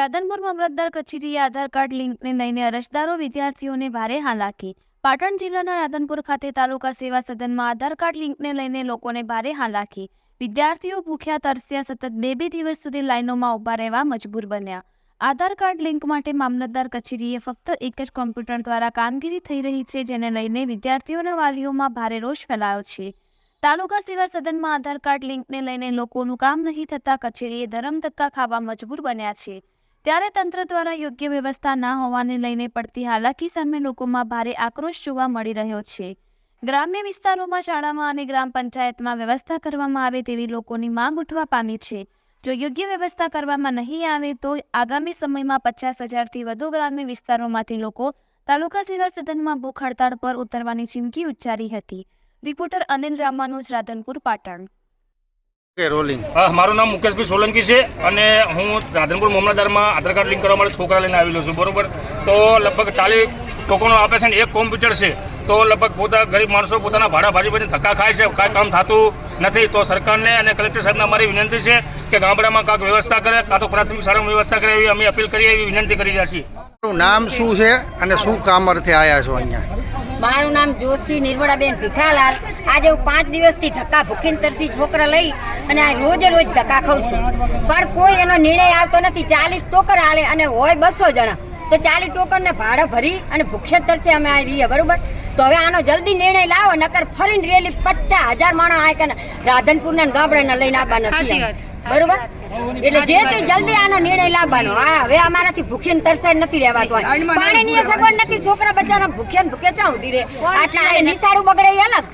રાધનપુર મામલતદાર કચેરીએ આધાર કાર્ડ લિંકને લઈને અરજદારો, વિદ્યાર્થીઓને ભારે હાલાકી પાટણ જિલ્લાના રાધનપુર ખાતે તાલુકા સેવા સદનમાં આધાર કાર્ડ લિંકને લઈને લોકોને ભારે હાલાકી વિદ્યાર્થીઓ ભૂખ્યા, તરસ્યા, સતત બે બે દિવસ સુધી લાઇનોમાં ઊભા રહેવા મજબૂર બન્યા. આધાર કાર્ડ લિંક માટે મામલતદાર કચેરીએ ફક્ત એક જ કોમ્પ્યુટર દ્વારા કામગીરી થઈ રહી છે, જેને લઈને વિદ્યાર્થીઓના વાલીઓમાં ભારે રોષ ફેલાયો છે. તાલુકા સેવા સદનમાં આધાર કાર્ડ લિંકને લઈને લોકોનું કામ નહીં થતા કચેરીએ ધરમધક્કા ખાવા મજબૂર બન્યા છે. ત્યારે તંત્ર દ્વારા યોગ્ય વ્યવસ્થા ના હોવાને લઈને પડતી હાલાકી સામે લોકોમાં ભારે આક્રોશ જોવા મળી રહ્યો છે. ગ્રામ્ય વિસ્તારોમાં શાળામાં અને ગ્રામ પંચાયતમાં વ્યવસ્થા કરવામાં આવે તેવી લોકોની માંગ ઉઠવા પામી છે. જો યોગ્ય વ્યવસ્થા કરવામાં નહીં આવે તો આગામી સમયમાં પચાસ હજારથી વધુ ગ્રામ્ય વિસ્તારોમાંથી લોકો તાલુકા સેવા સદનમાં ભૂખ હડતાળ પર ઉતરવાની ચીમકી ઉચ્ચારી હતી. રિપોર્ટર અનિલ રામાનુજ, રાધનપુર, પાટણ. રોલિંગ હા મારું નામ મુકેશભાઈ સોલંકી છે અને હું રાધનપુર મામલતદારમાં આધાર કાર્ડ લિંક કરવા માટે છોકરા લઈને આવેલો છું બરોબર? તો લગભગ ચાલીસ ટોકનો આપે છે ને એક કોમ્પ્યુટર છે. તો લગભગ પોતા ગરીબ માણસો પોતાના ભાડા ભાજી બધી ધક્કા ખાય છે કાંઈ કામ થતું નથી. તો સરકારને અને કલેક્ટર સાહેબને અમારી વિનંતી છે કે ગામડામાં કાંઈક વ્યવસ્થા કરે કાં તો પ્રાથમિક શાળામાં વ્યવસ્થા કરે એવી અમે અપીલ કરીએ એવી વિનંતી કરી રહ્યા છીએ. નામ શું છે અને શું કામ અર્થે આવ્યા છો અહીંયા? મારું નામ જોશી નિર્મળાબેન ભીખાલાલ આજે હું પાંચ દિવસથી ધક્કા ભૂખીને તરસી છોકરા લઈ અને આ રોજે રોજ ધક્કા ખાઉં છું. પણ કોઈ એનો નિર્ણય આવતો નથી. ચાલીસ ટોકર હાલે અને હોય બસો જણા. તો ચાલીસ ટોકરને ભાડા ભરી અને ભૂખ્યા તરસે અમે આ રહીએ, બરોબર? તો હવે આનો જલ્દી નિર્ણય લાવો, નકર ફરીને રેલી પચાસ હજાર માણસ આ રાધનપુરના ગામડાના લઈને આવવાના છીએ. બરોબર? એટલે જે તે જલ્દી આનો નિર્ણય લાવવાનો. હા હવે અમારાથી ભૂખ્યન તરસાડ નથી રહેવાતું પાણીની સગવડ નથી. છોકરા બચારા ભૂખ્યા ભૂખે ભૂખ્યા ચા ઉધી રે આટલા આને નિશાળું બગડે એ અલગ.